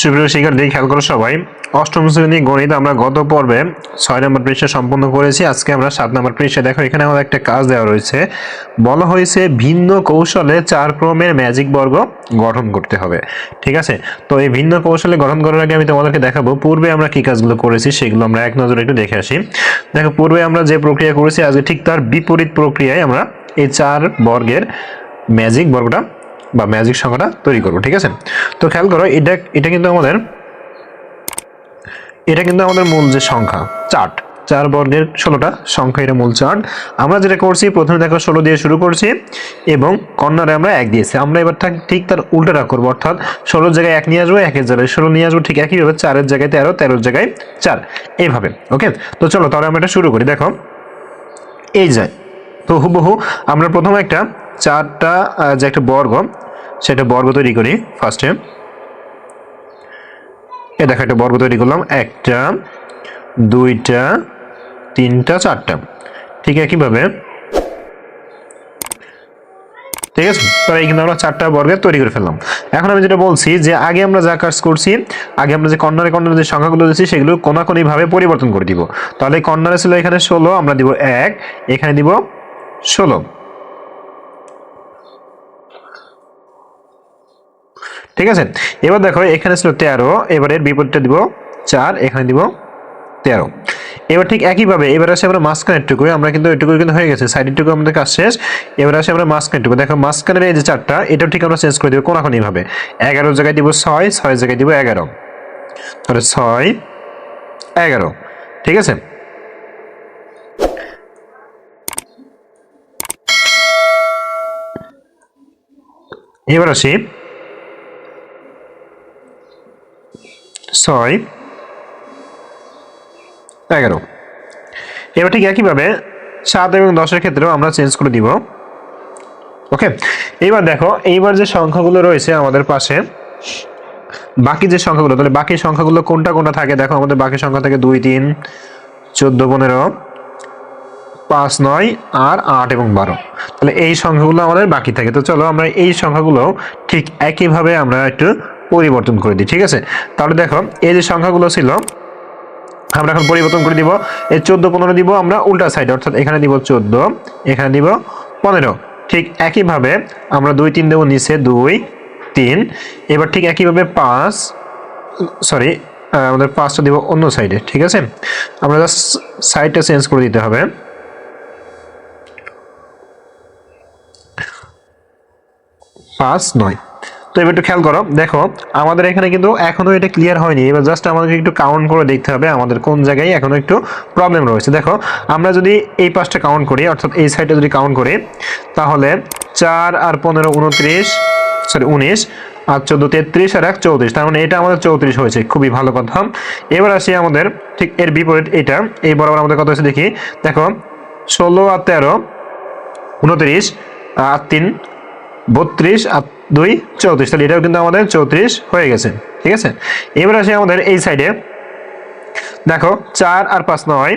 সুপ্রিয় শিক্ষার্থী খেয়াল করো সবাই। অষ্টম শ্রেণি গণিত আমরা গত পর্বে ছয় নম্বর পৃষ্ঠা সম্পন্ন করেছি। আজকে আমরা সাত নম্বর পৃষ্ঠা। দেখো, এখানে আমাদের একটা কাজ দেওয়া রয়েছে। বলা হয়েছে ভিন্ন কৌশলে চার ক্রমের ম্যাজিক বর্গ গঠন করতে হবে। ঠিক আছে? তো এই ভিন্ন কৌশলে গঠন করার আগে আমি তোমাদেরকে দেখাবো, পূর্বে আমরা কি কাজগুলো করেছি সেগুলো আমরা এক নজরে একটু দেখে আসি। দেখো, পূর্বে আমরা যে প্রক্রিয়া করেছি, আজকে ঠিক তার বিপরীত প্রক্রিয়ায় আমরা এই চার বর্গের ম্যাজিক বর্গটা বা ম্যাজিক সংখ্যাটা তৈরি করব, ঠিক আছে? তো খেয়াল করো, এটা এটা কিন্তু আমাদের, এটা কিন্তু আমাদের মূল যে সংখ্যা চার্ট চার বর্গের ষোলোটা সংখ্যা এটা মূল চার্ট আমরা যেটা করছি, প্রথমে দেখো ষোলো দিয়ে শুরু করছি, এবং কর্নারে আমরা এক দিয়েছি। আমরা এবার ঠিক- তার উল্টোটা করব, অর্থাৎ ষোলোর জায়গায় এক নিয়ে আসব, একের জায়গায় ষোলো নিয়ে আসব, ঠিক একইভাবে চারের জায়গায় তেরো, তেরোর জায়গায় চার, এইভাবে ওকে তো চলো, তাহলে আমরা এটা শুরু করি। দেখো, এই যায় তো হুবহু আমরা প্রথমে একটা চারটা যে একটা বর্গ সেটা বর্গ তৈরি করি ফার্স্টে এ। দেখো একটা বর্গ তৈরি করলাম, একটা, দুইটা, তিনটা, চারটা। ঠিক আছে একইভাবে। ঠিক আছে? তাহলে কিন্তু আমরা চারটা বর্গের তৈরি করে ফেললাম। এখন আমি যেটা বলছি যে আগে আমরা যা কাজ করছি, আগে আমরা যে কর্নারে কর্নারে যে সংখ্যাগুলো দিচ্ছি সেগুলো কোনাকুনি ভাবে পরিবর্তন করে দিব। তাহলে কর্নারে ছিল এখানে ষোলো, আমরা দিব এক, এখানে দিব ষোলো। ঠিক আছে? এবার দেখো, এখানে ছিল তেরো, এবার এর বিপরীতটা দিব চার, এখানে দিব তেরো। এবার ঠিক একইভাবে, এবার আসে আমরা মাঝখানের টুকু, আমরা কিন্তু এটুকু কিন্তু হয়ে গেছে, সাইডের টুকু আমাদের কাজ শেষ। এবার আসে আমরা মাঝখানের টুকু, দেখো মাঝখানের এই যে চারটা, এটাও ঠিক আমরা চেঞ্জ করে দিব কোনাকুনি ভাবে। এগারো জায়গায় দিব ছয় ছয় জায়গায় দিব এগারো। তাহলে ছয়, এগারো, ঠিক আছে? এবার আসি ছয় এগারো এবার ঠিক একইভাবে সাত এবং দশের ক্ষেত্রেও আমরা চেঞ্জ করে দিব। ওকে এইবার দেখো, এইবার যে সংখ্যাগুলো রয়েছে আমাদের পাশে, বাকি যে সংখ্যাগুলো, তাহলে বাকি সংখ্যাগুলো কোনটা কোনটা থাকে? দেখো, আমাদের বাকি সংখ্যা থাকে দুই, তিন, চোদ্দ, পনেরো, পাঁচ, নয়, আর আট এবং বারো। তাহলে এই সংখ্যাগুলো আমাদের বাকি থাকে। তো চলো আমরা এই সংখ্যাগুলো ঠিক একইভাবে আমরা একটু পরিবর্তন করে দিই, ঠিক আছে? তাহলে দেখো, এই যে সংখ্যাগুলো ছিল, আমরা এখন পরিবর্তন করে দিব, এই চোদ্দ পনেরো দিব আমরা উল্টা সাইডে অর্থাৎ এখানে দিব চোদ্দ, এখানে দিব পনেরো। ঠিক একইভাবে আমরা দুই তিন দেবো নিচে দুই তিন, এবার ঠিক একইভাবে পাঁচ সরি আমাদের পাঁচটা দিব অন্য সাইডে ঠিক আছে? আমরা জাস্ট সাইডটা চেঞ্জ করে দিতে হবে। পাঁচ, নয়। তো এবার একটু খেয়াল করো। দেখো, আমাদের এখানে কিন্তু এখনও এটা ক্লিয়ার হয়নি। এবার জাস্ট আমাদেরকে একটু কাউন্ট করে দেখতে হবে আমাদের কোন জায়গায় এখনও একটু প্রবলেম রয়েছে। দেখো, আমরা যদি এই পাঁচটা কাউন্ট করি, অর্থাৎ এই সাইডটা যদি কাউন্ট করি, তাহলে চার আর পনেরো উনত্রিশ সরি উনিশ আর চোদ্দ তেত্রিশ আর এক চৌত্রিশ। তার মানে এটা আমাদের চৌত্রিশ হয়েছে। খুবই ভালো কথা। এবার আসি আমাদের ঠিক এর বিপরীত এটা। এই বরাবর আমাদের কত হয়েছে দেখি? দেখো, ষোলো আর তেরো, উনত্রিশ আর তিন। বত্রিশ আর দুই চৌত্রিশ। তাহলে এটাও কিন্তু আমাদের চৌত্রিশ হয়ে গেছে, ঠিক আছে? এবার আসি আমাদের এই সাইডে দেখো, চার আর পাঁচ নয়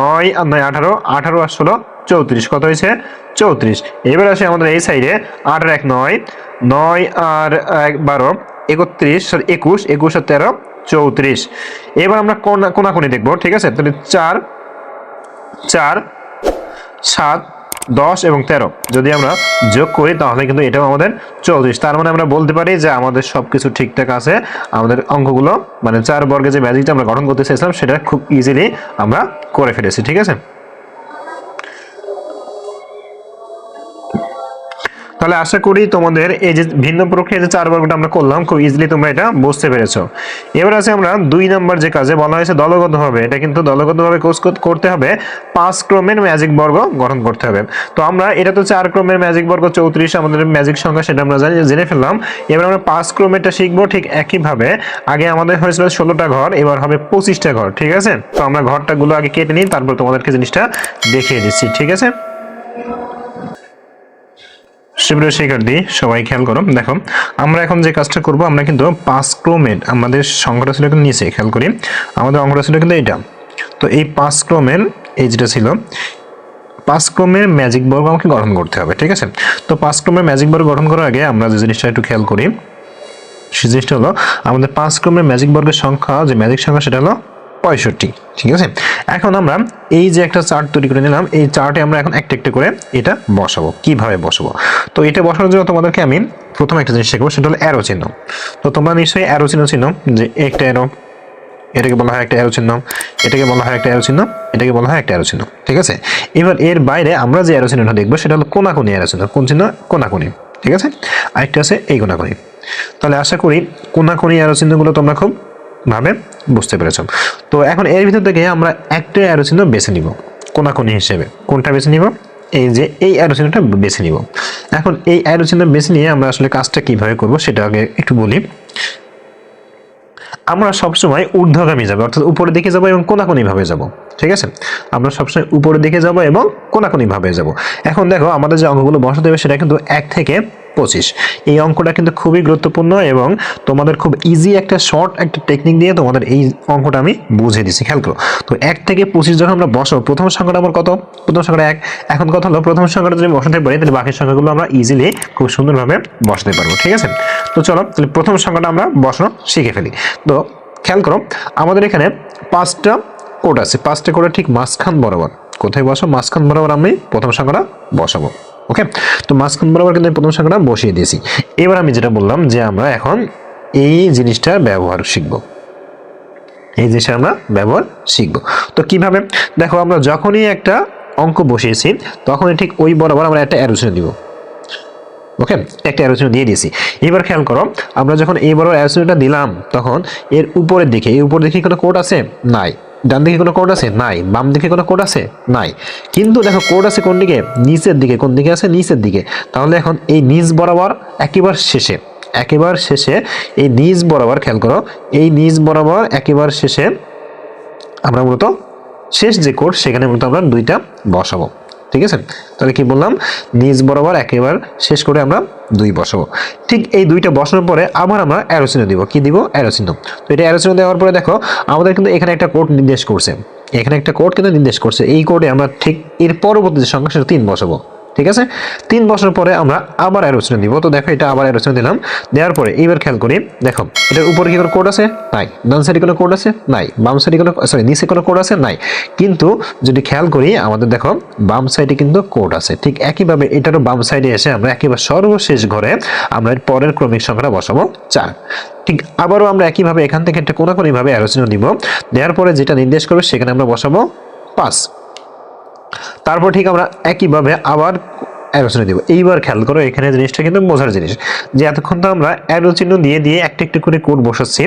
নয় আর নয় আঠারো আঠারো আর ষোলো, চৌত্রিশ। কত হয়েছে? চৌত্রিশ। এবার আসি আমাদের এই সাইডে আট আর এক নয় নয় আর এক বারো, একত্রিশ সরি একুশ একুশ আর তেরো, চৌত্রিশ। এবার আমরা কোনা, কোনাকুনি দেখব, ঠিক আছে? তাহলে চার চার, সাত দশ এবং তেরো। যদি আমরা যোগ করি, তাহলে কিন্তু এটাও আমাদের চৌত্রিশ তার মানে আমরা বলতে পারি যে আমাদের সব কিছু ঠিকঠাক আছে। আমাদের অঙ্কগুলো মানে চার বর্গে যে ম্যাজিকটা আমরা গঠন করতে চেয়েছিলাম, সেটা খুব ইজিলি আমরা করে ফেলেছি, ঠিক আছে? তাহলে আশা করি তোমাদের এই যে ভিন্ন প্রক্রিয়া যে চার বর্গটা আমরা করলাম, খুব ইজিলি তোমরা এটা বুঝতে পেরেছ। এবার আছে আমরা দুই নম্বর যে কাজে বলা হয়েছে দলগতভাবে, এটা কিন্তু দলগতভাবে কোর্স করতে হবে, পাঁচ ক্রমের ম্যাজিক বর্গ গঠন করতে হবে। তো আমরা, এটা তো চার ক্রমের ম্যাজিক বর্গ, চৌত্রিশ আমাদের ম্যাজিক সংখ্যা, সেটা আমরা জানি, জেনে ফেললাম। এবার আমরা পাঁচ ক্রমেরটা শিখব ঠিক একইভাবে। আগে আমাদের হয়েছিল ষোলোটা ঘর, এবার হবে পঁচিশটা ঘর, ঠিক আছে? তো আমরা ঘরটাগুলো আগে কেটে নিই, তারপর তোমাদেরকে জিনিসটা দেখিয়ে দিচ্ছি, ঠিক আছে? সুপ্রিয় শিক্ষার্থী, সবাই খেয়াল করো। দেখো, আমরা এখন যে কাজটা করব, আমরা কিন্তু পাঁচ ক্রোমের আমাদের সংখ্যাটা ছিল কিন্তু নিচে, খেয়াল করি। আমাদের অঙ্কটা ছিল কিন্তু এইটা। তো এই পাঁচ ক্রোমের, এই যেটা ছিল, পাঁচ ক্রমের ম্যাজিক বর্গ আমাকে গঠন করতে হবে, ঠিক আছে? তো পাঁচ ক্রমের ম্যাজিক বর্গ গঠন করার আগে আমরা যে জিনিসটা একটু খেয়াল করি, সে জিনিসটা হলো, আমাদের পাঁচ ক্রমের ম্যাজিক বর্গের সংখ্যা, যে ম্যাজিক সংখ্যা, সেটা হলো পঁয়ষট্টি, ঠিক আছে? এখন আমরা এই যে একটা চার্ট তৈরি করে নিলাম, এই চার্টে আমরা এখন একটা একটা করে এটা বসাবো। কীভাবে বসাবো? তো এটা বসানোর জন্য তোমাদেরকে আমি প্রথম একটা জিনিস শেখাবো, সেটা হলো অ্যারো চিহ্ন। তো তোমরা নিশ্চয়ই অ্যারো চিহ্ন চিহ্ন যে একটা অ্যারো এটাকে বলা হয় একটা অ্যারো চিহ্ন, এটাকে বলা হয় একটা অ্যারো চিহ্ন, এটাকে বলা হয় একটা অ্যারো চিহ্ন, ঠিক আছে? এবার এর বাইরে আমরা যে অ্যারো চিহ্নটা দেখব, সেটা হলো কোনাকুনি অ্যারো চিহ্ন। কোন চিহ্ন? কোনাকুনি, ঠিক আছে? আরেকটা আছে এই কোনাকুনি। তাহলে আশা করি কোনাকুনি অ্যারো চিহ্নগুলো তোমরা খুব ভাবে বুঝতে পেরেছ। তো এখন এর ভিতর থেকে আমরা একটা অ্যারো চিহ্ন বেছে নিব, কোনাকুনি হিসেবে। কোনটা বেছে নিব? এই যে এই অ্যারো চিহ্নটা বেছে নিব। এখন এই অ্যারো চিহ্ন বেছে নিয়ে আমরা আসলে কাজটা কীভাবে করব সেটা আগে একটু বলি। আমরা সবসময় ঊর্ধ্বগামী যাব, অর্থাৎ উপরের দিকে যাব এবং কোনাকুনি ভাবে যাব, ঠিক আছে? আমরা সবসময় উপরের দিকে যাব এবং কোনাকুনি ভাবে যাব। এখন দেখো, আমাদের যে অঙ্কগুলো বসাতে হবে সেটা কিন্তু এক থেকে পঁচিশ। এই অঙ্কটা কিন্তু খুবই গুরুত্বপূর্ণ এবং তোমাদের খুব ইজি একটা শর্ট একটা টেকনিক দিয়ে তোমাদের এই অঙ্কটা আমি বুঝিয়ে দিচ্ছি, খেয়াল করো। তো এক থেকে পঁচিশ যখন আমরা বসাবো, প্রথম সংখ্যাটা আমার কত? প্রথম সংখ্যাটা এক। এখন কথা হলো, প্রথম সংখ্যাটা যদি বসাতে পারি, তাহলে বাকি সংখ্যাগুলো আমরা ইজিলি খুব সুন্দরভাবে বসাতে পারব, ঠিক আছে? তো চলো, তাহলে প্রথম সংখ্যাটা আমরা বসানো শিখে ফেলি। তো খেয়াল করো, আমাদের এখানে পাঁচটা কোড আছে। পাঁচটা কোডের ঠিক মাঝখান বরাবর। কোথায় বসো মাঝখান বরাবর আমি প্রথম সংখ্যাটা বসাবো, ওকে? তো মাঝখান বরাবর কিন্তু প্রথম সংখ্যাটা বসিয়ে দিয়েছি। এবার আমি যেটা বললাম যে আমরা এখন এই জিনিসটার ব্যবহার শিখব। এই জিনিসটা আমরা ব্যবহার শিখব। তো কীভাবে? দেখো, আমরা যখনই একটা অঙ্ক বসিয়েছি, তখনই ঠিক ওই বরাবর আমরা একটা অ্যারোসিনে দিব। ওকে একটা অ্যারোসিনে দিয়ে দিয়েছি। এবার খেয়াল করো, আমরা যখন এই বড় দিলাম, তখন এর উপরের দিকে, এই উপরের দিকে কোনো কোড আছে? নাই। ডান দিকে কোনো কোড আছে? নাই। বাম দিকে কোনো কোড আছে? নাই। কিন্তু দেখো কোড আছে কোন দিকে? নিচের দিকে। কোন দিকে আছে? নিচের দিকে। তাহলে এখন এই নিচ বরাবর একেবারে শেষে একেবারে শেষে এই নিচ বরাবর, খেয়াল করো, এই নিচ বরাবর একেবারে শেষে আমরা মূলত শেষ যে কোড সেখানে মূলত আমরা দুইটা বসাবো। ঠিক আছে? তাহলে কি বললাম? নিজ বরাবর একেবারে শেষ করে আমরা দুই বসাবো। ঠিক এই দুইটা বসানোর পরে আবার আমরা অ্যারোচিহ্ন দিব। কি দিব? অ্যারোচিহ্ন তো এটা অ্যারোচিহ্ন দেওয়ার পরে দেখো, আমাদের কিন্তু এখানে একটা কোড নির্দেশ করছে। এখানে একটা কোড কিন্তু নির্দেশ করছে। এই কোডে আমরা ঠিক এর পরবর্তী যে সংখ্যা সেটা তিন বসাবো। ঠিক আছে? তিন বছর পরে আমরা আবার অ্যারোচনা দিব তো দেখো, এটা আবার অ্যারোচনা দিলাম দেওয়ার পরে এইবার খেয়াল করি, দেখো, এটার উপরে কি কোনো কোড আছে? নাই। ডান সাইডে কোনো কোড আছে? নাই। বাম সাইডে কোনো সরি নিচে কোনো কোড আছে? নাই। কিন্তু যদি খেয়াল করি, আমাদের দেখো, বাম সাইডে কিন্তু কোড আছে। ঠিক একইভাবে এটারও বাম সাইডে এসে আমরা একেবারে সর্বশেষ ঘরে আমরা এর পরের ক্রমিক সংখ্যাটা বসাবো চার। ঠিক আবারও আমরা একইভাবে এখান থেকে একটা কোনাকুনিভাবে অ্যারোচনা দিব দেওয়ার পরে যেটা নির্দেশ করবে, সেখানে আমরা বসাবো পাঁচ। তারপর ঠিক আমরা একইভাবে আবার অ্যারো চিহ্ন দিব। এইবার খেয়াল করো, এখানে জিনিসটা কিন্তু বোঝার জিনিস, যে এতক্ষণ তো আমরা অ্যারো চিহ্ন দিয়ে দিয়ে একটা একটা করে কোড বসাচ্ছি,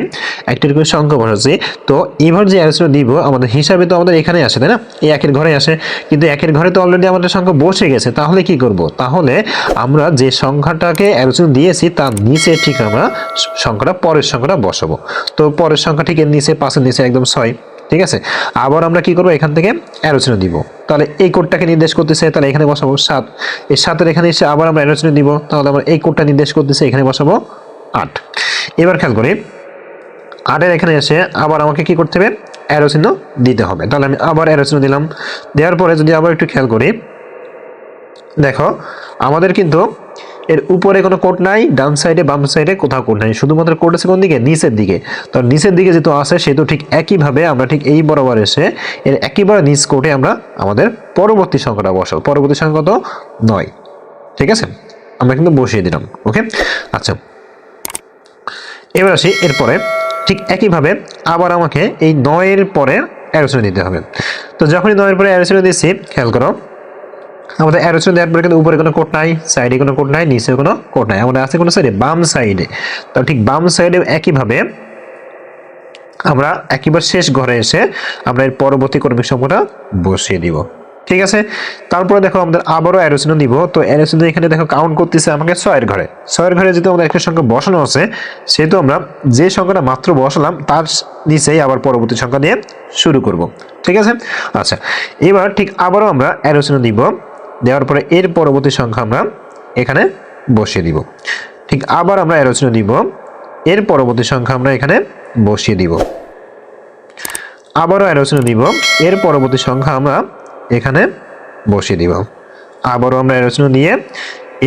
একটা একটা করে সংখ্যা বসাচ্ছি, তো এবার যে অ্যারো চিহ্ন দিব, আমাদের হিসাবে তো আমাদের এখানে আসে, তাই না? এই একের ঘরে আসে, কিন্তু একের ঘরে তো অলরেডি আমাদের সংখ্যা বসে গেছে, তাহলে কি করব? তাহলে আমরা যে সংখ্যাটাকে অ্যারো চিহ্ন দিয়েছি, তার নিচে ঠিক আমরা সংখ্যাটা পরের সংখ্যাটা বসাবো। তো পরের সংখ্যা ঠিক এর নিচে, পাঁচের নিচে একদম ছয়। ঠিক আছে? আবার আমরা কি করব? এখান থেকে অ্যারোচিহ্ন দিব। তাহলে এই কোডটাকে নির্দেশ করতেছে, তাহলে এখানে বসাবো সাত। এই সাতের এখানে এসে আবার আমরা অ্যারোচিহ্ন দিব, তাহলে আমরা এই কোডটা নির্দেশ করতেছে, এখানে বসাবো আট। এবার খেয়াল করি, আটের এখানে এসে আবার আমাকে কি করতে হবে? অ্যারোচিহ্ন দিতে হবে। তাহলে আমি আবার অ্যারোচিহ্ন দিলাম। দেওয়ার পরে যদি আবার একটু খেয়াল করি, দেখো, আমাদের কিন্তু এর উপরে কোনো কোড নাই, ডান সাইডে বাম সাইডে কোথাও কোড নাই। শুধুমাত্র কোড আছে কোন দিকে? নিচের দিকে। তো নিচের দিকে যেহেতু আছে, সেহেতু ঠিক একইভাবে আমরা ঠিক এই বরাবর এসে এর একেবারে নিচ কোডে আমরা আমাদের পরবর্তী সংখ্যাটা বসাবো। পরবর্তী সংখ্যা তো নয়। ঠিক আছে? আমরা কিন্তু বসিয়ে দিলাম। ওকে? আচ্ছা। এবার আসি এরপরে। ঠিক একইভাবে আবার আমাকে এই নয়ের পরে অ্যারোসিনে দিতে হবে। তো যখনই নয়ের পরে অ্যারোসিনে দিচ্ছি খেয়াল করো আমাদের অ্যারোচন দেওয়ার পরে কিন্তু উপরে কোনো কোট নাই সাইডে কোনো কোট নাই নিচে কোনো কোট নাই। আমাদের আছে কোনো সাইডে বাম সাইডে তো ঠিক বাম সাইডে একইভাবে আমরা একেবারে শেষ ঘরে এসে আমরা এর পরবর্তী ক্রমিক সংখ্যাটা বসিয়ে দিব। ঠিক আছে? তারপরে দেখো আমাদের আবারও অ্যারোচিহ্ন দিব। তো অ্যারোচিহ্ন এখানে দেখো কাউন্ট করতেছে আমাকে ছয়ের ঘরে। ছয়ের ঘরে যেহেতু আমাদের একটা সংখ্যা বসানো আছে, সেহেতু আমরা যে সংখ্যাটা মাত্র বসালাম, তার নিচেই আবার পরবর্তী সংখ্যা দিয়ে শুরু করব। ঠিক আছে? আচ্ছা এবার ঠিক আবারও আমরা অ্যারোচিহ্ন দিব। দেওয়ার পরে এর পরবর্তী সংখ্যা আমরা এখানে বসিয়ে দিব। ঠিক আবার আমরা অ্যারোচিহ্ন দিব, এর পরবর্তী সংখ্যা আমরা এখানে বসিয়ে দিব। আবারও অ্যারোচিহ্ন দিব, এর পরবর্তী সংখ্যা আমরা এখানে বসিয়ে দিব। আবারও আমরা অ্যারোচিহ্ন দিয়ে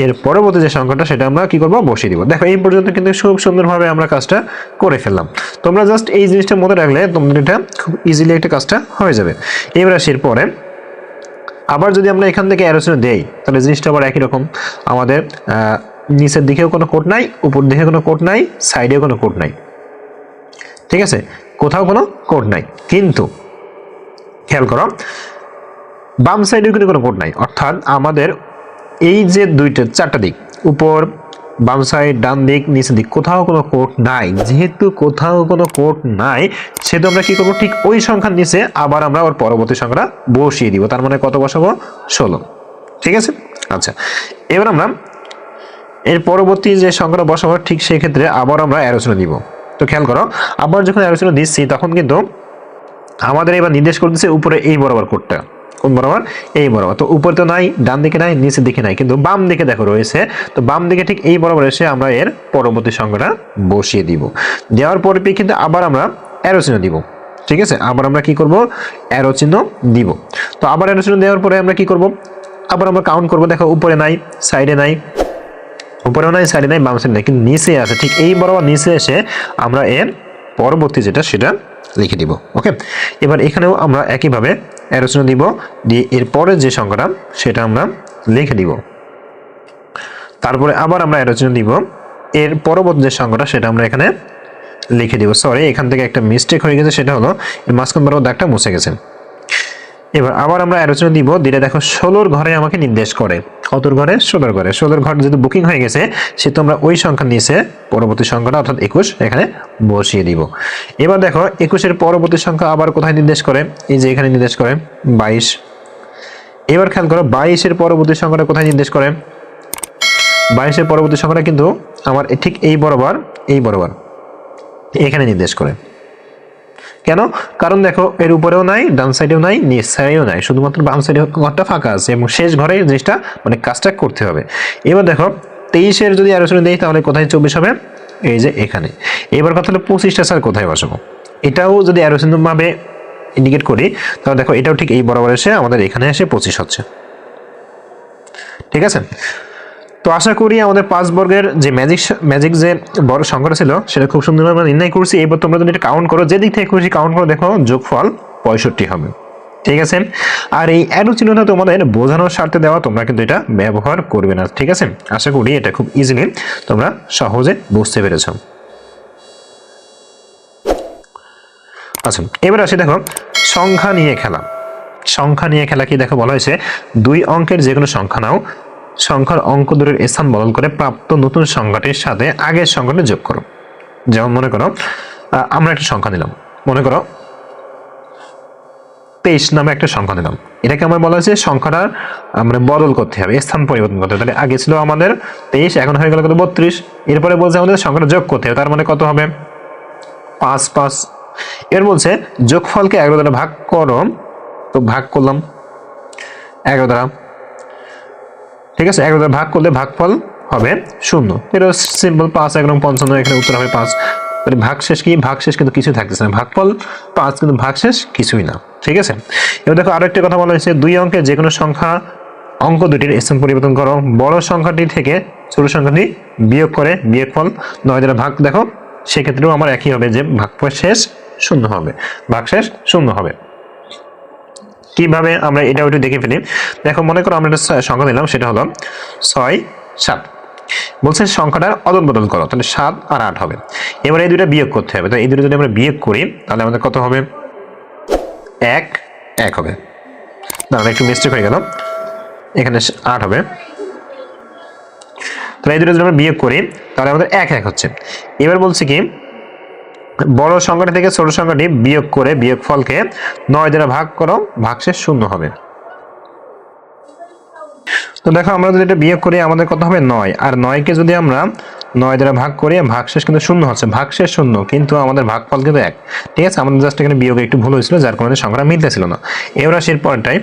এর পরবর্তী যে সংখ্যাটা, সেটা আমরা কি করব? বসিয়ে দিব। দেখো, এই পর্যন্ত কিন্তু খুব সুন্দরভাবে আমরা কাজটা করে ফেললাম। তোমরা জাস্ট এই জিনিসটা মনে রাখলে তোমাদের এটা খুব ইজিলি একটা কাজটা হয়ে যাবে। এবার আসির পরে। আবার যদি আমরা এখান থেকে অ্যারোসিনো দেই, তাহলে জিনিসটা আবার একই রকম। আমাদের নিচের দিকেও কোনো কোট নাই, উপর দিকে কোনো কোট নাই সাইডেও কোনো কোট নাই। ঠিক আছে? কোথাও কোনো কোট নাই। কিন্তু, খেয়াল করো, বাম সাইডেও কিন্তু কোনো কোট নাই। অর্থাৎ আমাদের এই যে দুইটা, চারটা দিক, উপর বাম সাইড ডান দিক নিচের দিক। কোথাও কোনো কোট নাই। যেহেতু কোথাও কোনো কোট নাই, সেহেতু আমরা কি করব? ঠিক ওই সংখ্যার নিচে আবার আমরা ওর পরবর্তী সংখ্যাটা বসিয়ে দিব। তার মানে কত বসাবো? ষোলো। ঠিক আছে? আচ্ছা। এবার আমরা এর পরবর্তী যে সংখ্যাটা বসাবো, ঠিক সেই ক্ষেত্রে আবার আমরা অ্যারোচনা দিব তো খেয়াল করো, আবার যখন অ্যারোচনা দিচ্ছি তখন কিন্তু আমাদের এবার নির্দেশ করতেছে উপরে এই বরাবর কোডটা কোন বরাবর? এই বরাবর। তো উপরে তো নাই, ডান দিকে নাই, নিচের দিকে নাই। কিন্তু বাম দিকে দেখো রয়েছে। তো বাম দিকে ঠিক এই বরাবর এসে আমরা এর পরবর্তী সংখ্যাটা বসিয়ে দিব। দেওয়ার পরিপ্রেক্ষিতে আবার আমরা অ্যারো চিহ্ন দিব। ঠিক আছে? আবার আমরা কি করব? অ্যারো চিহ্ন দিব। তো আবার অ্যারো চিহ্ন দেওয়ার পরে আমরা কি করব? আবার আমরা কাউন্ট করব। দেখো, উপরে নাই সাইডে নাই। উপরেও নাই সাইডে নাই, বাম সাইডে নাই। কিন্তু নিচে আছে। ঠিক এই বরাবর নিচে এসে আমরা এর পরবর্তী যেটা সেটা লিখে দিব। ওকে এবার এখানেও আমরা একইভাবে অ্যারোচনা দিব, দিয়ে এর পরের যে সংখ্যাটা, সেটা আমরা লিখে দিব। তারপরে আবার আমরা অ্যারোচনা দিব, এর পরবর্তী যে সংখ্যাটা, সেটা আমরা এখানে লিখে দিব। সরি এখান থেকে একটা মিস্টেক হয়ে গেছে, সেটা হলো, এর মাঝখান বরাবর দাগটা মুছে গেছে। এবার আবার আমরা অ্যারোচনা দিব, দিলে দেখো ষোলোর ঘরে আমাকে নির্দেশ করে। কতর ঘরে? ষোলোর ঘরে। ষোলোর ঘর যেহেতু বুকিং হয়ে গেছে, সেহেতু আমরা ওই সংখ্যা নিচে পরবর্তী সংখ্যাটা অর্থাৎ একুশ এখানে বসিয়ে দিব। এবার দেখো একুশের পরবর্তী সংখ্যা আবার কোথায় নির্দেশ করে? এই যে এখানে নির্দেশ করে বাইশ। এবার খেয়াল করো, বাইশের পরবর্তী সংখ্যাটা কোথায় নির্দেশ করে? বাইশের পরবর্তী সংখ্যাটা কিন্তু আমার ঠিক এই বরাবর এই বরাবর এখানে নির্দেশ করে। কেন? কারণ দেখো, এর উপরেও নাই, ডান সাইডেও নাই, নিচ সাইডেও নাই। শুধুমাত্র বাম সাইডে ঘরটা ফাঁকা আছে এবং শেষ ঘরে জিনিসটা মানে কাজটা করতে হবে। এবার দেখো, তেইশের যদি আলোচনা দেই, তাহলে কোথায় চব্বিশ হবে? এই যে এখানে। এবার কথা হলো, পঁচিশটা স্যার কোথায় বসাবো? এটাও যদি ভাবে ইন্ডিকেট করি, তাহলে দেখো, এটাও ঠিক এই বরাবর এসে আমাদের এখানে এসে পঁচিশ হচ্ছে। ঠিক আছে? তো আশা করি আমাদের পাঁচ বর্গের যে ম্যাজিক ম্যাজিক যে বড় সংখ্যাটা ছিল, সেটা খুব সুন্দরভাবে আমরা নির্ণয় করছি। এবার তোমরা যদি এটা কাউন্ট করো যে দিক থেকে খুশি কাউন্ট করো, দেখো যোগফল পঁয়ষট্টি হবে। ঠিক আছে? আর এই অ্যারো চিহ্নটা তোমাদের বোঝানোর স্বার্থে দেওয়া, তোমরা কিন্তু এটা ব্যবহার করবে না। ঠিক আছে? আশা করি এটা খুব ইজিলি তোমরা সহজে বুঝতে পেরেছ। আচ্ছা এবার আসি, দেখো, সংখ্যা নিয়ে খেলা। সংখ্যা নিয়ে খেলা কি, দেখো বলা হয়েছে, দুই অঙ্কের যে কোনো সংখ্যা নাও। সংখ্যার অঙ্ক দূরের স্থান বদল করে প্রাপ্ত নতুন সংখ্যাটির সাথে আগের সংখ্যাটি যোগ করো। যেমন মনে করো আমরা একটা সংখ্যা নিলাম। মনে করো, তেইশ নামে একটা সংখ্যা নিলাম। এটাকে আমার বলা হয়েছে সংখ্যাটা আমরা বদল করতে হবে, স্থান পরিবর্তন করতে হবে। তাহলে আগে ছিল আমাদের তেইশ, এখন হয়ে গেল কত? বত্রিশ। এরপরে বলছে আমাদের সংখ্যাটা যোগ করতে হবে, তার মানে কত হবে? পাঁচ পাঁচ। এর বলছে, যোগফলকে এগারো দ্বারা ভাগ করো। তো ভাগ করলাম। এগারো দ্বারা। ঠিক আছে? দ্বারা ভাগ করলে ভাগফল হবে শূন্য। এটা সিম্পল পাঁচ এগারো পঞ্চান্ন, এখানে উত্তর হবে পাঁচ। মানে ভাগশেষ কি? ভাগশেষ কিন্তু কিছু থাকতেছে না। ভাগফল পাঁচ কিন্তু ভাগশেষ কিছুই না। ঠিক আছে? এবার দেখো আরও একটা কথা বলা হয়েছে, দুই অঙ্কে যে কোনো সংখ্যা, অঙ্ক দুটির স্থান পরিবর্তন করো। বড় সংখ্যাটি থেকে ছোট সংখ্যাটি বিয়োগ করে বিয়োগফল নয় দ্বারা ভাগ। দেখো, সেক্ষেত্রেও আমার একই হবে যে ভাগফল শেষ শূন্য হবে। ভাগশেষ শূন্য হবে। কীভাবে আমরা এটা ওইটা দেখে ফেলি। দেখো, মনে করো আমরা একটা সংখ্যা দিলাম সেটা হলো ছয়, সাত। বলছে সংখ্যাটার অদল বদল করো, তাহলে সাত আর আট হবে। এবার এই দুইটা বিয়োগ করতে হবে, তো এই দুটো যদি আমরা বিয়োগ করি, তাহলে আমাদের কত হবে? এক এক হবে। দাঁড়ান একটু মিস্টেক হয়ে গেল। এখানে আট হবে। তাহলে এই দুটো যদি আমরা বিয়োগ করি, তাহলে আমাদের এক এক হচ্ছে। এবার বলছি কি বড় সংখ্যাটি থেকে ছোট সংখ্যাটি বিয়োগ করে বিয়োগ ফলকে নয় দ্বারা ভাগ করো, ভাগশেষ শূন্য হবে। তো দেখো, আমরা যদি এটা বিয়োগ করি, আমাদের কত হবে? নয়। আর নয়কে যদি আমরা নয় দ্বারা ভাগ করি, ভাগশেষ কিন্তু শূন্য হচ্ছে, ভাগশেষ শূন্য, কিন্তু আমাদের ভাগফল কিন্তু এক। ঠিক আছে? আমাদের জাস্ট এখানে বিয়োগে একটু ভুল হয়েছিল, যার কারণে সংখ্যাটা মিলতেছিল না। এবার আসি পরটাই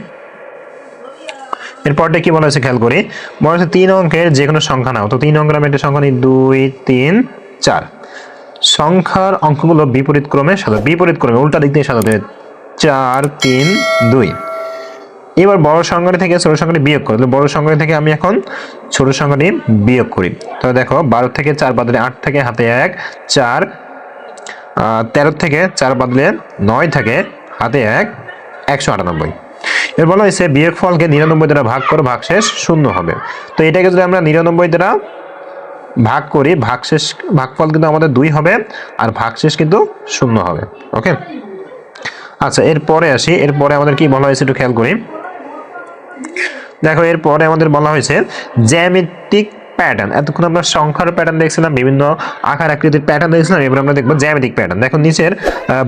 এরপরটা কি বলা হয়েছে? খেয়াল করি। বলা হয়েছে তিন অঙ্কের যে কোনো সংখ্যা নাও। তো তিন অঙ্কের আমি একটা সংখ্যা নিই, দুই, তিন, চার। সংখ্যার অঙ্কগুলো বিপরীত ক্রমে সাজাতে বিপরীত ক্রমে, উল্টা দিক দিয়ে সাজাতে চার, তিন, দুই। এবার বড় সংখ্যাটি থেকে ছোট সংখ্যাটি বিয়োগ করি। বড় সংখ্যাটি থেকে আমি এখন ছোট সংখ্যাটি বিয়োগ করি। তো দেখো, বারো থেকে চার বাদলে আট থেকে, হাতে এক, চার তেরো থেকে চার বাদলে নয় থাকে, হাতে এক, একশো আটানব্বই। এর বলা হয়েছে বিয়োগ ফলকে নিরানব্বই দ্বারা ভাগ করো, ভাগশেষ শূন্য হবে। তো এটাকে যদি আমরা নিরানব্বই দ্বারা ভাগ করি, ভাগশেষ, ভাগফল কিন্তু আমাদের দুই হবে আর ভাগশেষ কিন্তু শূন্য হবে ওকে আচ্ছা এরপরে আসি, এরপরে আমাদের কি বলা হয়েছে একটু খেয়াল করি। দেখো, এরপরে আমাদের বলা হয়েছে জ্যামিতিক প্যাটার্ন এতক্ষণ আমরা সংখ্যার প্যাটার্ন দেখছিলাম, বিভিন্ন আকার আকৃতির প্যাটার্ন দেখছিলাম, এবার আমরা দেখব জ্যামিতিক প্যাটার্ন দেখো, নিচের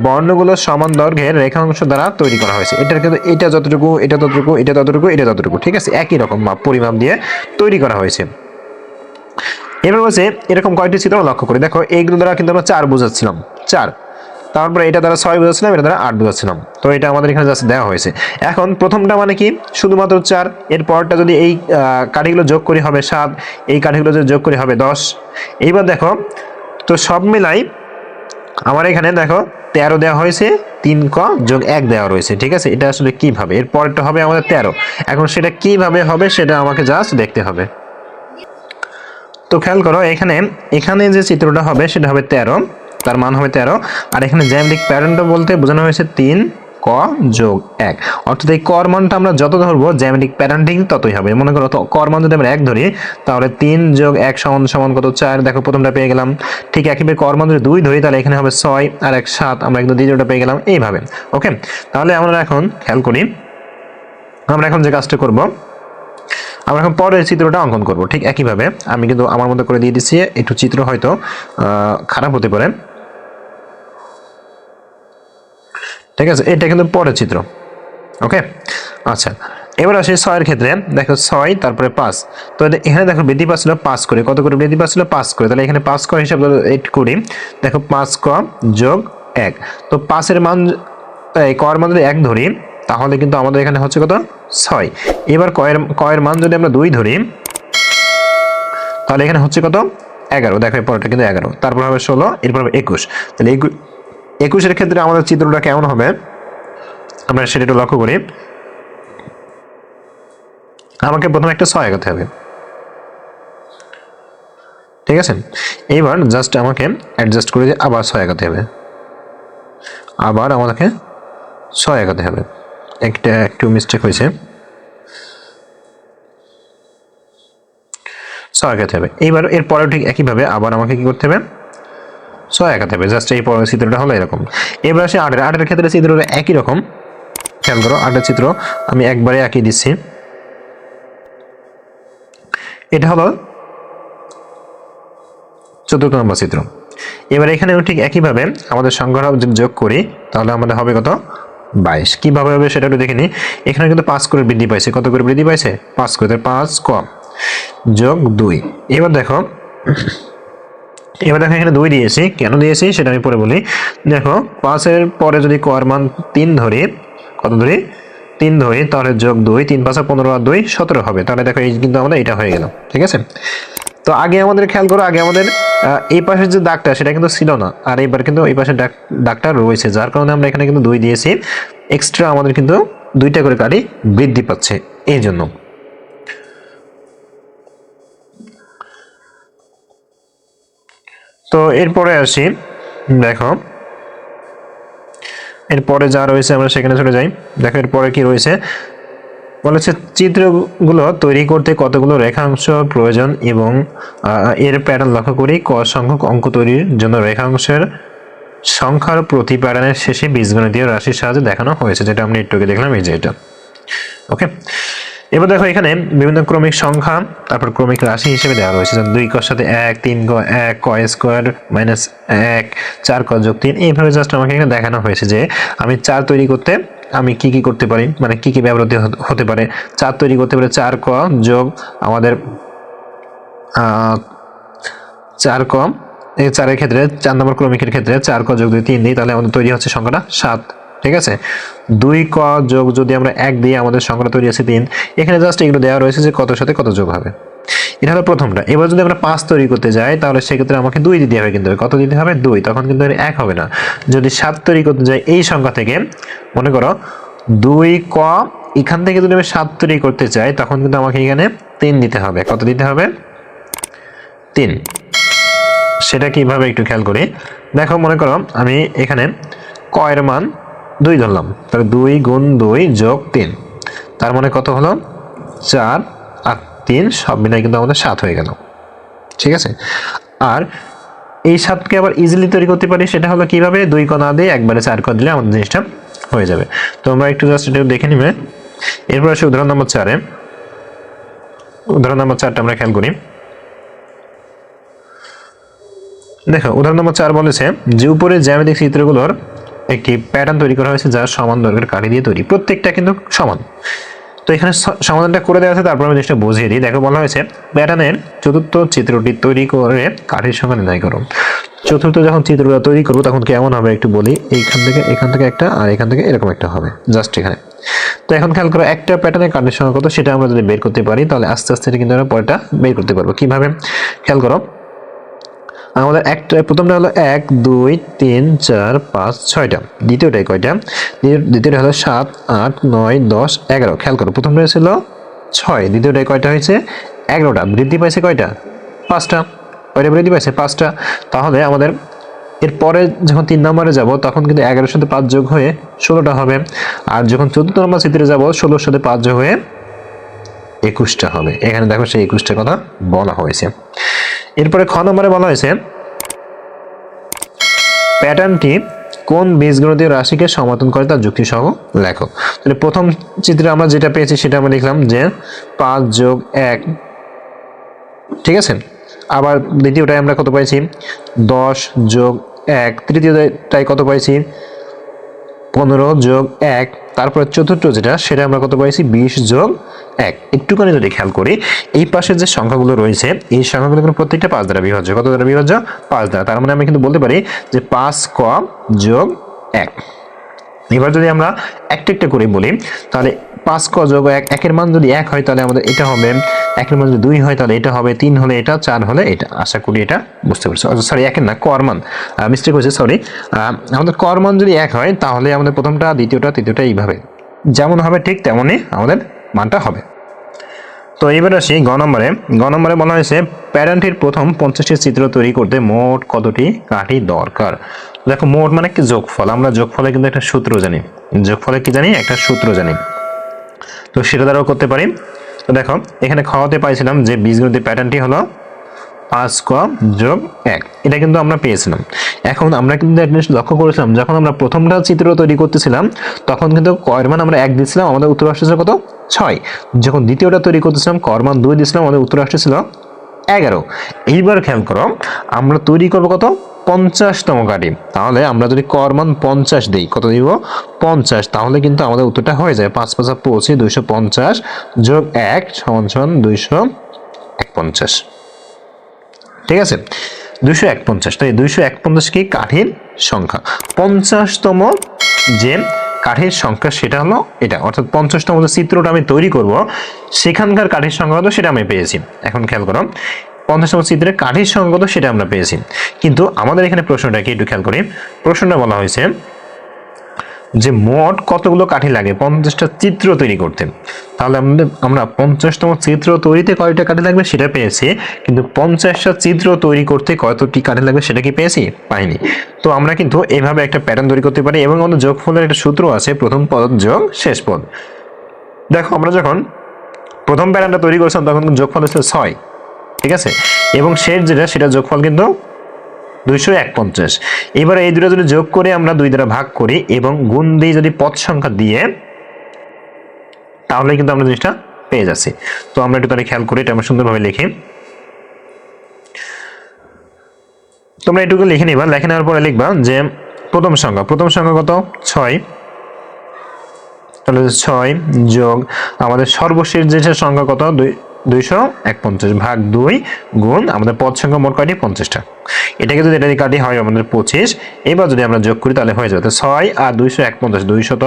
বর্ণগুলো সমান দৈর্ঘ্যের রেখাংশ দ্বারা তৈরি করা হয়েছে। এটার কিন্তু এটা যতটুকু, এটা ততটুকু এটা ততটুকু এটা ততটুকু, ঠিক আছে? একই রকম পরিমাপ দিয়ে তৈরি করা হয়েছে। এবার বলছে, এরকম কয়েকটি চিত্র লক্ষ্য করি? দেখো এইগুলো দ্বারা কিন্তু আমরা চার বোঝাচ্ছিলাম। চার। তারপরে এটা দ্বারা ছয় বোঝাচ্ছিলাম, এটা দ্বারা আট বোঝাচ্ছিলাম। তো এটা আমাদের এখানে জাস্ট দেওয়া হয়েছে। এখন প্রথমটা মানে কি? শুধুমাত্র চার। এর পরটা যদি এই কাঠিগুলো যোগ করি হবে সাত, এই কাঠিগুলো যদি যোগ করি হবে দশ। এইবার দেখো, তো সব মিলাই আমার এখানে দেখো, তেরো দেওয়া হয়েছে, তিন ক যোগ এক দেওয়া রয়েছে, ঠিক আছে? এটা আসলে কীভাবে? এর পরেরটা হবে আমাদের তেরো। এখন সেটা কীভাবে হবে সেটা আমাকে জাস্ট দেখতে হবে। তো খেয়াল করো, এখানে এখানে যে চিত্রটা হবে, সেটা হবে তেরো, তার মান হবে তেরো, আর এখানে জ্যামিতিক প্যাটার্নটা বলতে বোঝানো হয়েছে তিন, ক যোগ এক। অর্থাৎ এই কর মানটা আমরা যত ধরবো, জ্যামিতিক প্যাটার্নটি ততই হবে। মনে করো কর মান যদি আমরা এক ধরি, তাহলে তিন যোগ এক সমান সমান কত? চার। দেখো, প্রথমটা পেয়ে গেলাম। ঠিক একইভাবে কর মান যদি দুই ধরি, তাহলে এখানে হবে ছয় আর এক সাত। আমরা কিন্তু দ্বিতীয়টা পেয়ে গেলাম এইভাবে। ওকে? তাহলে আমরা এখন, খেয়াল করি, আমরা এখন যে কাজটা করব আমরা এখন পরের চিত্রটা অঙ্কন করব। ঠিক একইভাবে আমি কিন্তু আমার মতো করে দিয়ে দিচ্ছি, একটু চিত্র হয়তো খারাপ হতে পারে। ঠিক আছে, এটা কিন্তু পরের চিত্র। ওকে? আচ্ছা এবার আসি ছয়ের ক্ষেত্রে। দেখো ছয়, তারপরে পাঁচ। তো এখানে দেখো বৃদ্ধি পাচ্ছিল পাঁচ করে। কত করে বৃদ্ধি পাচ্ছিল? পাঁচ করে। তাহলে এখানে পাঁচ ক হিসাব এইট করি দেখো পাঁচ ক যোগ এক। তো পাঁচের মান কর মান এক ধরি তাহলে কিন্তু আমাদের এখানে হচ্ছে কত? ছয়। এবার কয়ের কয়ের মান যদি আমরা দুই ধরি, তাহলে এখানে হচ্ছে কত? এগারো। দেখো পরেরটা কিন্তু এগারো। তারপর হবে ষোলো, এরপর হবে একুশ। তাহলে একুশের ক্ষেত্রে আমাদের চিত্রটা কেমন হবে? আমরা সেটা একটু লক্ষ্য করি। আমাকে প্রথমে একটা ছয় এগাতে হবে। ঠিক আছে? এইবার জাস্ট আমাকে অ্যাডজাস্ট করে আবার ছয় এগাতে হবে। আবার আমাকে ছয় এগাতে হবে। একটা, একটু মিস্টেক হয়েছে। ছয় একাতে হবে। এইবার এর পরেও ঠিক একইভাবে আবার আমাকে কি করতে হবে? ছয় একাতে হবে। জাস্ট এই পরের চিত্রটা হলো এরকম। এবার আসে আটের। আটের ক্ষেত্রে চিত্রটা একই রকম। খেয়াল করো, আটের চিত্র আমি একবারে আঁকিয়ে দিচ্ছি। এটা হলো চতুর্থ নম্বর চিত্র এবার এখানেও ঠিক একইভাবে আমাদের সংখ্যাটা যদি যোগ করি, তাহলে আমাদের হবে কত? বাইশ। কীভাবে হবে সেটা একটু দেখে নিই। এখানে কিন্তু পাঁচ করে বৃদ্ধি পাইছে। কত করে বৃদ্ধি পাইছে? পাঁচ করে। পাঁচ কম। যোগ দুই। এবার দেখো এবার দেখো এখানে দুই দিয়েছি। কেন দিয়েছি? সেটা আমি পরে বলি। দেখো, পাঁচের পরে যদি কর মান তিন ধরি, কত ধরি? তিন ধরি, তাহলে যোগ দুই, তিন পাঁচা পনেরো আর দুই, সতেরো হবে। তাহলে দেখো এই কিন্তু আমাদের এটা হয়ে গেল। ঠিক আছে? তো আগে আমাদের খেয়াল করো, আগে আমাদের এই পাশের যে দাগটা, সেটা কিন্তু ছিল না। আর এবার কিন্তু এই পাশের দাগটা রয়েছে, যার কারণে আমরা এখানে কিন্তু দুই দিয়েছি। এক্সট্রা আমাদের কিন্তু দুইটা করে কাটি বৃদ্ধি পাচ্ছে এই জন্য। তো এরপরে আসি, দেখো। এরপরে যা রয়েছে, আমরা সেখানে চলে যাই। দেখো, এরপরে কি রয়েছে? বলেছে, চিত্রগুলো তৈরি করতে কতগুলো রেখাংশ প্রয়োজন এবং এর প্যাটার্ন লক্ষ্য করি ক সংখ্যক অঙ্ক তৈরির জন্য রেখাংশের সংখ্যার প্রতি প্যাটার্নের শেষে বীজগণিতীয় রাশির সাহায্যে দেখানো হয়েছে, যেটা আমরা একটু আগে দেখলাম, এই যে এটা। ওকে? এবার দেখো এখানে বিভিন্ন ক্রমিক সংখ্যা, তারপর ক্রমিক রাশি হিসেবে দেওয়া রয়েছে। যেমন দুই কর সাথে এক, তিন ক এক, ক স্কোয়ার মাইনাস এক, চার ক যোগ তিন। এইভাবে জাস্ট আমাকে এখানে দেখানো হয়েছে যে, আমি চার তৈরি করতে আমি কি কি করতে পারি? মানে কি কি ব্যবহৃত হতে- পারে? চার তৈরি করতে পারে চার ক যোগ আমাদের চার ক, এই চারের ক্ষেত্রে চার নম্বর ক্রমিকের ক্ষেত্রে চার ক যোগ দুই তিন দিই, তাহলে আমাদের তৈরি হচ্ছে সংখ্যাটা সাত, ঠিক আছে? দুই ক যোগ যদি আমরা এক দিই, আমাদের সংখ্যাটা তৈরি আছে তিন। এখানে জাস্ট এগুলো দেওয়া রয়েছে যে কত সাথে কত যোগ হবে। এটা হলো প্রথমটা। এবার যদি আমরা পাঁচ তৈরি করতে যাই, তাহলে সেক্ষেত্রে আমাকে দুই দিতে হবে কিন্তু। কত দিতে হবে? দুই। তখন কিন্তু এক হবে না। যদি সাত তৈরি করতে যাই এই সংখ্যা থেকে, মনে করো দুই ক, এখান থেকে যদি আমি সাত তৈরি করতে চাই তখন কিন্তু আমাকে এখানে তিন দিতে হবে। কত দিতে হবে? তিন। সেটা কীভাবে একটু খেয়াল করি? দেখো, মনে করো আমি এখানে কয়ের মান দুই ধরলাম। তাহলে দুই গুণ দুই যোগ তিন। তার মানে কত হলো? চার আর তিন, সব মিলাই কিন্তু আমাদের সাত হয়ে গেল। ঠিক আছে? আর এই সাতকে আবার ইজিলি তৈরি করতে পারি, সেটা হলো কীভাবে? দুই কণা দিয়ে একবারে চার কণা দিলে আমাদের জিনিসটা হয়ে যাবে। তো আমরা একটু জাস্ট এটা দেখে নিবে। এরপর আসে উদাহরণ নম্বর চারে। উদাহরণ নম্বর চারটা আমরা খেয়াল করি। দেখো, উদাহরণ নম্বর চার বলেছে যে উপরে জ্যামিতিক চিত্রগুলোর একটি প্যাটার্ন তৈরি করা হয়েছে যার সমান দৈর্ঘ্যের কাঠি দিয়ে তৈরি। প্রত্যেকটা কিন্তু সমান। তো এখানে সমাধানটা করে দেওয়া আছে, তারপর আমি জিনিসটা বুঝিয়ে দিই। দেখো বলা হয়েছে প্যাটার্নের চতুর্থ চিত্রটি তৈরি করে কাঠের সংখ্যা নির্ণয় করো। চতুর্থ যখন চিত্রটা তৈরি করব, তখন কেমন হবে একটু বলি। এইখান থেকে, এখান থেকে একটা, আর এখান থেকে এরকম একটা হবে জাস্ট এখানে। তো এখন খেয়াল করো, একটা প্যাটার্নের কাঠের সঙ্গে কত, সেটা আমরা যদি বের করতে পারি, তাহলে আস্তে আস্তে কিন্তু আমরা পরেরটা বের করতে পারব। কীভাবে? খেয়াল করো আমাদের একটা, প্রথমটা হলো এক, দুই, তিন, চার, পাঁচ, ছয়টা। দ্বিতীয়টাই কয়টা? দ্বিতীয়টা হলো সাত, আট, নয়, দশ, এগারো। খেয়াল করো প্রথমটা ছিল ছয়। দ্বিতীয়টায় কয়টা হয়েছে? এগারোটা। বৃদ্ধি পাইছে কয়টা? পাঁচটা। কয়টা বৃদ্ধি পাইছে? পাঁচটা। তাহলে আমাদের এরপরে যখন তিন নম্বরে যাব, তখন কিন্তু এগারোর সাথে পাঁচ যোগ হয়ে ষোলোটা হবে। আর যখন চতুর্থ নম্বর চিত্রে যাব, ষোলোর সাথে পাঁচ যোগ হয়ে একুশটা হবে। এখানে দেখো সেই একুশটা কথা বলা হয়েছে। এরপরে খ নম্বরে বলা হয়েছে, প্যাটার্নটি কোন বীজগণিতীয় রাশিকে সমর্থন করে তার যুক্তি সহ লেখো। তাহলে প্রথম চিত্রে আমরা যেটা পেয়েছি সেটা আমরা লিখলাম যে পাঁচ যোগ এক। ঠিক আছে? আবার দ্বিতীয়টায় আমরা কত পাইছি? দশ যোগ এক। তৃতীয়টায় কত পাইছি? পনেরো যোগ এক। তারপরে চতুর্থ যেটা, সেটা আমরা কত পাইছি? বিশ যোগ এক। একটুখানি যদি খেয়াল করি, এই পাশে যে সংখ্যাগুলো রয়েছে, এই সংখ্যাগুলো কিন্তু প্রত্যেকটা পাঁচ দ্বারা বিভাজ্য কত দ্বারা বিভাজ্য পাঁচ দ্বারা। তার মানে আমি কিন্তু বলতে পারি যে পাঁচ কম যোগ এক। এবার যদি আমরা একটা একটা করে বলি, তাহলে পাঁচ ক যোগ এক, একের মান যদি এক হয়, তাহলে আমাদের এটা হবে, একের মান যদি দুই হয়, তাহলে এটা হবে, তিন হলে এটা, চার হলে এটা। আশা করি এটা বুঝতে পারছ। সরি একের না, কর মান। মিস্টেক হয়েছে সরি আমাদের কর মান যদি এক হয়, তাহলে আমাদের প্রথমটা, দ্বিতীয়টা, তৃতীয়টা এইভাবে। যেমন হবে ঠিক তেমনই আমাদের মানটা হবে। তো এবার আসি গ নম্বরে। গ নম্বরে বলা হয়েছে প্যারেন্টের প্রথম পঞ্চাশটি চিত্র তৈরি করতে মোট কতটি কাঠি দরকার? দেখো, মোট মানে কি? যোগফল। আমরা যোগফলে কিন্তু একটা সূত্র জানি। যোগফলে কি জানি? একটা সূত্র জানি। তো সেটা দ্বারাও করতে পারি। তো দেখো, এখানে খাওয়াতে পাইছিলাম যে বীজগণিতের প্যাটার্নটি হলো পাঁচ ক যোগ এক। এটা কিন্তু আমরা পেয়েছিলাম। এখন আমরা কিন্তু একটা জিনিস লক্ষ্য করেছিলাম, যখন আমরা প্রথমটা চিত্র তৈরি করতেছিলাম, তখন কিন্তু কয়ের মান আমরা এক দিয়েছিলাম, আমাদের উত্তর আসতেছিল কত? ছয়। যখন দ্বিতীয়টা তৈরি করতেছিলাম কর মান দুই দিয়েছিলাম, আমাদের উত্তর আসতেছিল এগারো। এইবার খেয়াল করো, আমরা তৈরি করব কত? পঞ্চাশতম কাঠি তাহলে আমরা যদি কর মান পঞ্চাশ দিই, কত দিব? পঞ্চাশ। তাহলে কিন্তু আমাদের উত্তরটা হয়ে যায় পাঁচ পাঁচা পৌঁছে দুইশো পঞ্চাশ যোগ এক সমান সমান দুইশো এক পঞ্চাশ ঠিক আছে? দুইশো এক পঞ্চাশ তো এই দুইশো এক পঞ্চাশ কি? কাঠির সংখ্যা। পঞ্চাশতম যে কাঠের সংখ্যা, সেটা হলো এটা। অর্থাৎ পঞ্চাশতম যে চিত্রটা আমি তৈরি করব, সেখানকার কাঠের সংখ্যা কত? সেটা আমি পেয়েছি। এখন খেয়াল করো। পঞ্চাশতম চিত্রের কাঠের কত সেটা আমরা পেয়েছি। কিন্তু আমাদের এখানে প্রশ্নটা কি একটু খেয়াল করি? প্রশ্নটা বলা হয়েছে যে মোট কতগুলো কাঠি লাগে? পঞ্চাশটা চিত্র তৈরি করতে। তাহলে আমাদের, আমরা পঞ্চাশতম চিত্র তৈরিতে কয়টা কাঠি লাগবে সেটা পেয়েছি, কিন্তু পঞ্চাশটা চিত্র তৈরি করতে কতটি কাঠি লাগবে সেটা কি পেয়েছি? পাইনি। তো আমরা কিন্তু এভাবে একটা প্যাটার্ন তৈরি করতে পারি এবং আমাদের যোগফলের একটা সূত্র আছে, প্রথম পদ যোগ শেষ পদ। দেখো, আমরা যখন প্রথম প্যাটার্নটা তৈরি করেছিলাম, তখন যোগফল হচ্ছে ছয়। ঠিক আছে? এবং শেষ যেটা, সেটা যোগফল কিন্তু দুইশো এক পঞ্চাশ এবার এই দুটো যদি যোগ করে আমরা দুই দ্বারা ভাগ করি এবং গুণ দিয়ে যদি পদ সংখ্যা দিয়ে, তাহলে কিন্তু আমরা জিনিসটা পেয়ে যাচ্ছি। তো আমরা একটু তাহলে খেয়াল করি, এটা আমরা সুন্দরভাবে লিখি। তোমরা এটুকু লিখে নিবা। লেখে নেওয়ার পরে লিখবা যে প্রথম সংখ্যা প্রথম সংখ্যা কত? ছয়। তাহলে ছয় যোগ আমাদের সর্বশেষ যে সংখ্যা কত? দুই দুইশো এক পঞ্চাশ ভাগ দুই গুণ আমাদের পদ সংখ্যা মোট কয়টি? পঞ্চাশটা। এটাকে যদি এটা দিয়ে কাটি হয় আমাদের পঁচিশ, এবার যদি আমরা যোগ করি তাহলে হয়ে যাবে ছয় আর দুইশো এক পঞ্চাশ দুইশত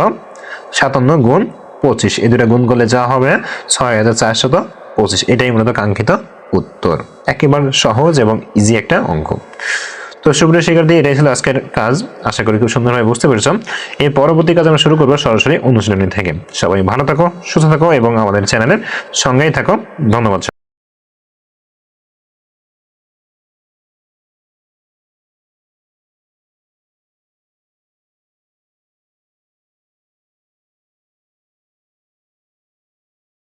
সাতান্ন গুণ পঁচিশ। এই দুটা গুণ করলে যা হবে? ছয় হাজার চারশত পঁচিশ। এটাই মূলত কাঙ্ক্ষিত উত্তর। একেবারে সহজ এবং ইজি একটা অঙ্ক। তো সুপ্রিয় দিয়ে এটাই ছিল আজকের কাজ। আশা করি খুব সুন্দরভাবে বুঝতে পেরেছ। এর পরবর্তী কাজ আমরা শুরু করব সরাসরি অনুশীলনী থেকে। সবাই ভালো থাকো, সুস্থ থাকো এবং আমাদের চ্যানেলের সঙ্গেই থাকো। ধন্যবাদ